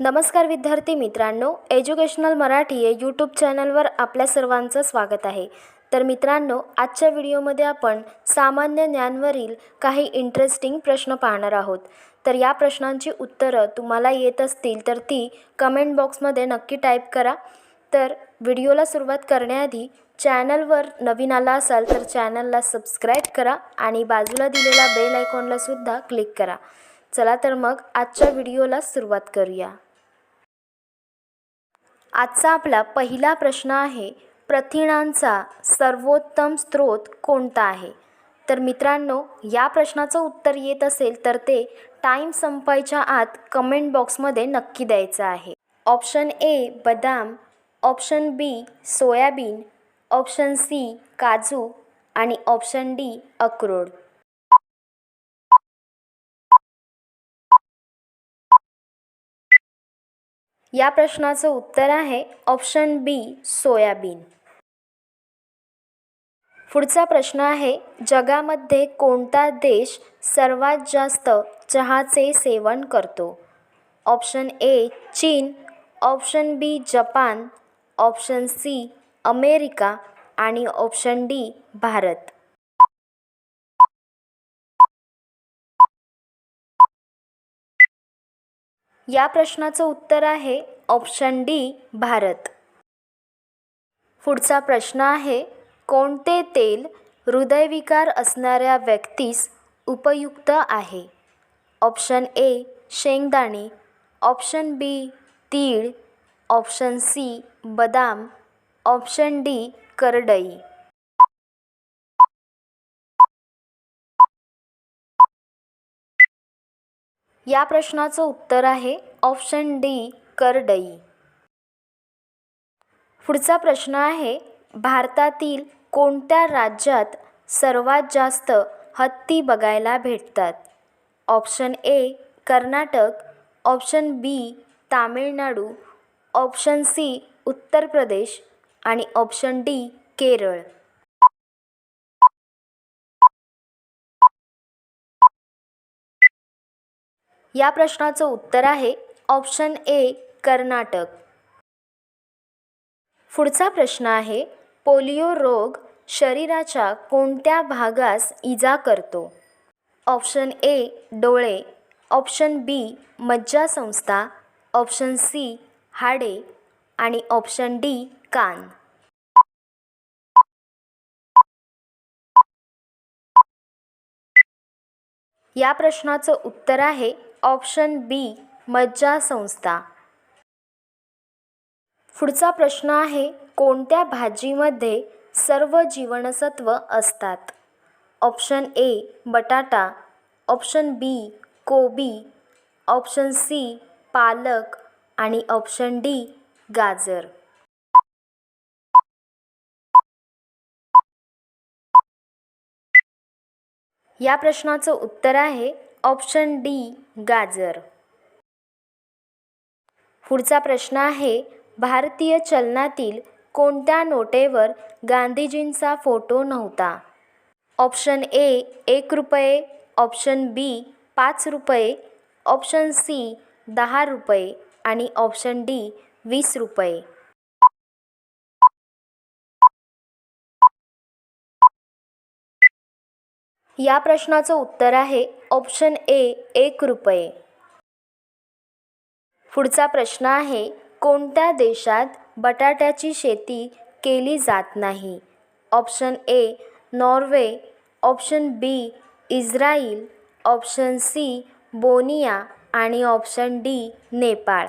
नमस्कार विद्यार्थी मित्रांनो एज्युकेशनल मराठी या यूट्यूब चॅनलवर आपल्या सर्वांचं स्वागत आहे. तर मित्रांनो आजच्या व्हिडिओमध्ये आपण सामान्य ज्ञानवरील काही इंटरेस्टिंग प्रश्न पाहणार आहोत. तर या प्रश्नांची उत्तरं तुम्हाला येत असतील तर ती कमेंट बॉक्समध्ये नक्की टाईप करा. तर व्हिडिओला सुरुवात करण्याआधी चॅनलवर नवीन आला असाल तर चॅनलला सबस्क्राईब करा आणि बाजूला दिलेल्या बेल आयकॉनलासुद्धा क्लिक करा. चला तर मग आजच्या व्हिडिओला सुरुवात करूया. आजचा आपला पहिला प्रश्न आहे प्रथिनांचा सर्वोत्तम स्रोत कोणता आहे? तर मित्रांनो या प्रश्नाचं उत्तर येत असेल तर ते टाईम संपायच्या आत कमेंट बॉक्समध्ये नक्की द्यायचं आहे. ऑप्शन ए बदाम. Option B soybean. Option C काजू. आणि ऑप्शन डी अक्रोड. या प्रश्नाचं उत्तर आहे ऑप्शन बी सोयाबीन. पुढचा प्रश्न आहे जगामध्ये कोणता देश सर्वात जास्त चहाचे सेवन करतो? ऑप्शन ए चीन. Option B Japan. Option C America. आणि ऑप्शन डी भारत. या प्रश्नाचं उत्तर आहे ऑप्शन डी भारत. पुढचा प्रश्न आहे कोणते तेल हृदयविकार असणाऱ्या व्यक्तीस उपयुक्त आहे? ऑप्शन ए शेंगदाणे. ऑप्शन बी तीळ. ऑप्शन सी बदाम. ऑप्शन डी करडई. या प्रश्नाचं उत्तर आहे ऑप्शन डी करडई. पुढचा प्रश्न आहे भारतातील कोणत्या राज्यात सर्वात जास्त हत्ती बघायला भेटतात? Option A Karnataka. Option B Tamil Nadu. Option C Uttar Pradesh. आणि ऑप्शन डी केरळ. या प्रश्नाचं उत्तर आहे ऑप्शन ए कर्नाटक. पुढचा प्रश्न आहे पोलिओ रोग शरीराच्या कोणत्या भागास इजा करतो? ऑप्शन ए डोळे. ऑप्शन बी मज्जासंस्था. ऑप्शन सी हाडे. आणि ऑप्शन डी कान. या प्रश्नाचं उत्तर आहे ऑप्शन बी मज्जासंस्था पुढचा प्रश्न आहे कोणत्या भाजीमध्ये सर्व जीवनसत्व असतात? ऑप्शन ए बटाटा. ऑप्शन बी कोबी. ऑप्शन सी पालक. आणि ऑप्शन डी गाजर. या प्रश्नाचं उत्तर आहे ऑप्शन डी गाजर. पुढचा प्रश्न आहे भारतीय चलनातील कोणत्या नोटेवर गांधीजींचा फोटो नव्हता? ऑप्शन ए एक रुपये. ऑप्शन बी पाच रुपये. ऑप्शन सी दहा रुपये. आणि ऑप्शन डी वीस रुपये. या प्रश्नाचं उत्तर आहे ऑप्शन ए एक रुपये. पुढचा प्रश्न आहे कोणत्या देशात बटाट्याची शेती केली जात नाही? Option A Norway. Option B Israel. Option C बोनिया. आणि ऑप्शन डी नेपाळ.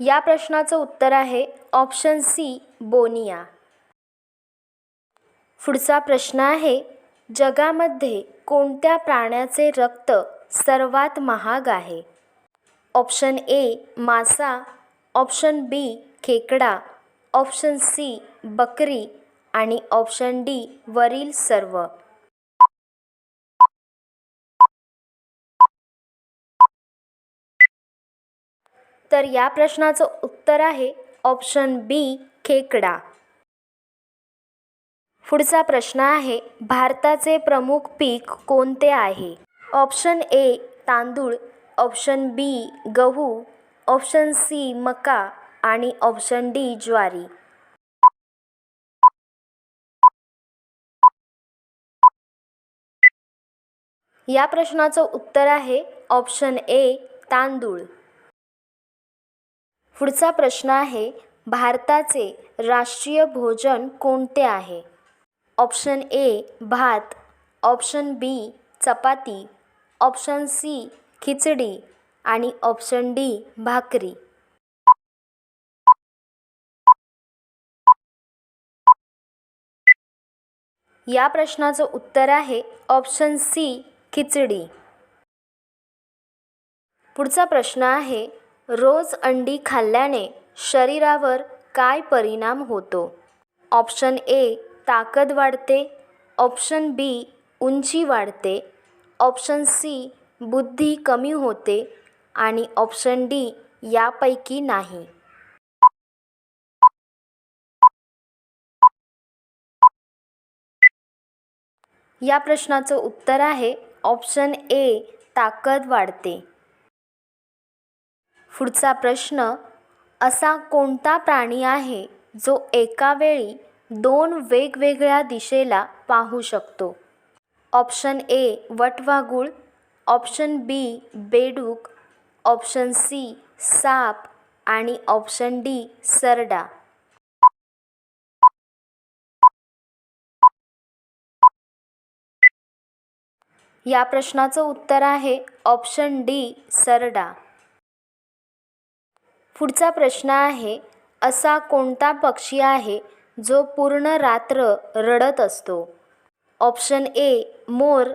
या प्रश्नाचं उत्तर आहे ऑप्शन सी बोनिया. पुढचा प्रश्न आहे जगामध्ये कोणत्या प्राण्याचे रक्त सर्वात महाग आहे? ऑप्शन ए मासा. ऑप्शन बी खेकडा. ऑप्शन सी बकरी. आणि ऑप्शन डी वरील सर्व. तर या प्रश्नाचं उत्तर आहे ऑप्शन बी खेकडा. पुढचा प्रश्न आहे भारताचे प्रमुख पीक कोणते आहे? ऑप्शन ए तांदूळ. ऑप्शन बी गहू. ऑप्शन सी मका. आणि ऑप्शन डी ज्वारी. या प्रश्नाचं उत्तर आहे ऑप्शन ए तांदूळ. पुढचा प्रश्न आहे भारताचे राष्ट्रीय भोजन कोणते आहे? ऑप्शन ए भात. ऑप्शन बी चपाती. ऑप्शन सी खिचडी. आणि ऑप्शन डी भाकरी. या प्रश्नाचं उत्तर आहे ऑप्शन सी खिचडी. पुढचा प्रश्न आहे रोज अंडी खाल्ल्याने शरीरावर काय परिणाम होतो? ऑप्शन ए ताकद वाढते. ऑप्शन बी उंची वाढते. ऑप्शन सी बुद्धी कमी होते. आणि ऑप्शन डी यापैकी नाही. या प्रश्नाचं उत्तर आहे ऑप्शन ए ताकद वाढते. पुढचा प्रश्न असा कोणता प्राणी आहे जो एका वेळी दोन वेगवेगळ्या दिशेला पाहू शकतो? ऑप्शन ए वटवागुळ ऑप्शन बी बेडूक ऑप्शन सी साप आणि ऑप्शन डी सरडा. या प्रश्नाचं उत्तर आहे ऑप्शन डी सरडा. पुढचा प्रश्न आहे असा कोणता पक्षी आहे जो पूर्ण रात्र रडत असतो? Option A more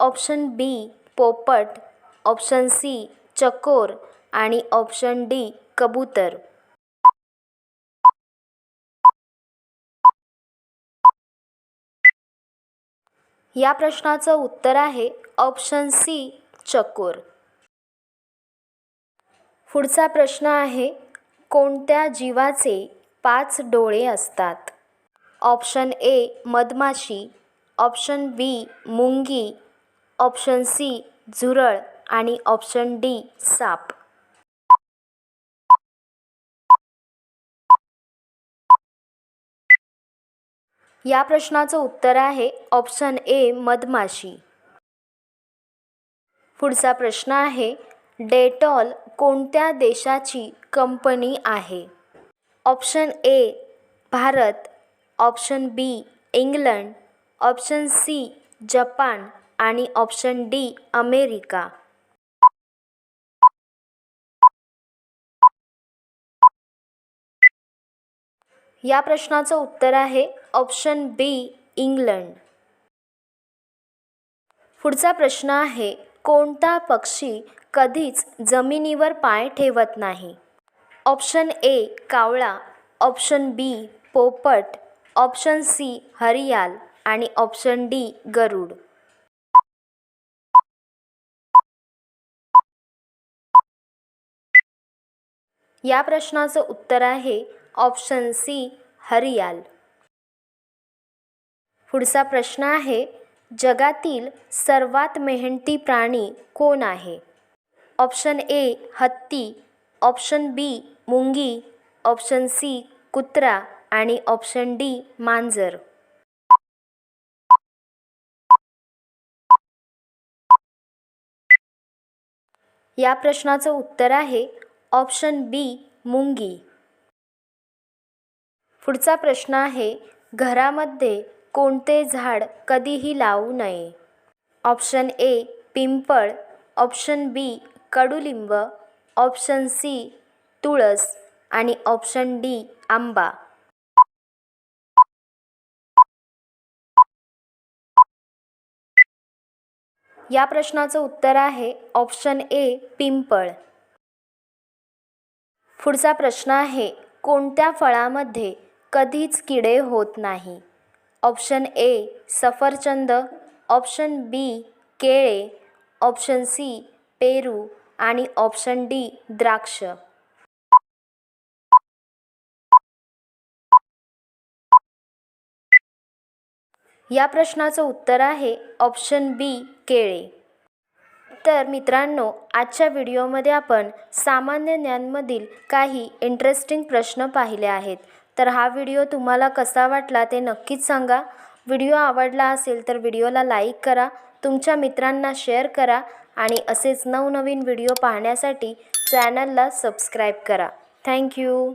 option B पोपट ऑप्शन सी चकोर आणि ऑप्शन डी कबूतर. या प्रश्नाचं उत्तर आहे ऑप्शन सी चकोर. पुढचा प्रश्न आहे कोणत्या जीवाचे पाच डोळे असतात? ऑप्शन ए मधमाशी ऑप्शन बी मुंगी ऑप्शन सी झुरळ आणि ऑप्शन डी साप. या प्रश्नाचं उत्तर आहे ऑप्शन ए मधमाशी. पुढचा प्रश्न आहे डेटॉल कोणत्या देशाची कंपनी आहे? Option A Bharat. Option B England. Option C Japan. आणि ऑप्शन डी अमेरिका. या प्रश्नाचं उत्तर आहे ऑप्शन बी इंग्लंड. पुढचा प्रश्न आहे कोणता पक्षी कधीच जमिनीवर पाय ठेवत नाही. ऑप्शन ए कावळा. ऑप्शन बी पोपट. ऑप्शन सी हरियाल. आणि ऑप्शन डी गरुड. या प्रश्नाचं उत्तर आहे ऑप्शन सी हरियाल. पुढचा प्रश्न आहे जगातील सर्वात मेहनती प्राणी कोण आहे? ऑप्शन ए हत्ती ऑप्शन बी मुंगी ऑप्शन सी कुत्रा आणि ऑप्शन डी मांजर. या प्रश्नाचं उत्तर आहे ऑप्शन बी मुंगी. पुढचा प्रश्न आहे घरामध्ये कोणते झाड कधीही लावू नये? ऑप्शन ए पिंपळ ऑप्शन बी कडुलिंब ऑप्शन सी तुळस आणि ऑप्शन डी आंबा. या प्रश्नाचं उत्तर आहे ऑप्शन ए पिंपळ. पुढचा प्रश्न आहे कोणत्या फळामध्ये कधीच किडे होत नाही? ऑप्शन ए सफरचंद. ऑप्शन बी केळे. ऑप्शन सी पेरू. आणि ऑप्शन डी द्राक्ष. या प्रश्नाचं उत्तर आहे ऑप्शन बी केळे. तर मित्रांनो आजच्या व्हिडिओमध्ये आपण सामान्य ज्ञानमधील काही इंटरेस्टिंग प्रश्न पाहिले आहेत. तर हा व्हिडिओ तुम्हाला कसा वाटला ते नक्कीच सांगा. व्हिडिओ आवडला असेल तर व्हिडिओला लाईक करा. तुमच्या मित्रांना शेअर करा. आणि असेच नवनवीन व्हिडिओ पाहण्यासाठी चॅनलला सबस्क्राईब करा. थँक्यू